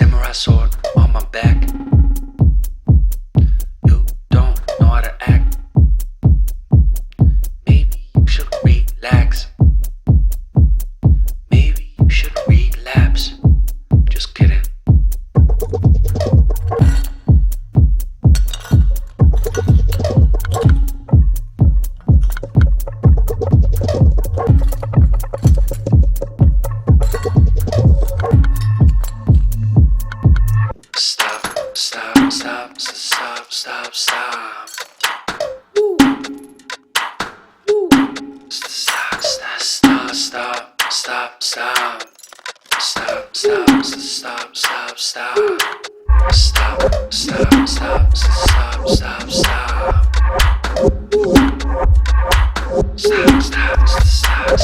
Samurai sword on my back. Stop, stop, stop, stop, stop. Stop, stop, stop, stop, stop, stop. Stop, stop, stop, stop, stop. Stop, stop, stop, stop, stop, stop. Stop, stop.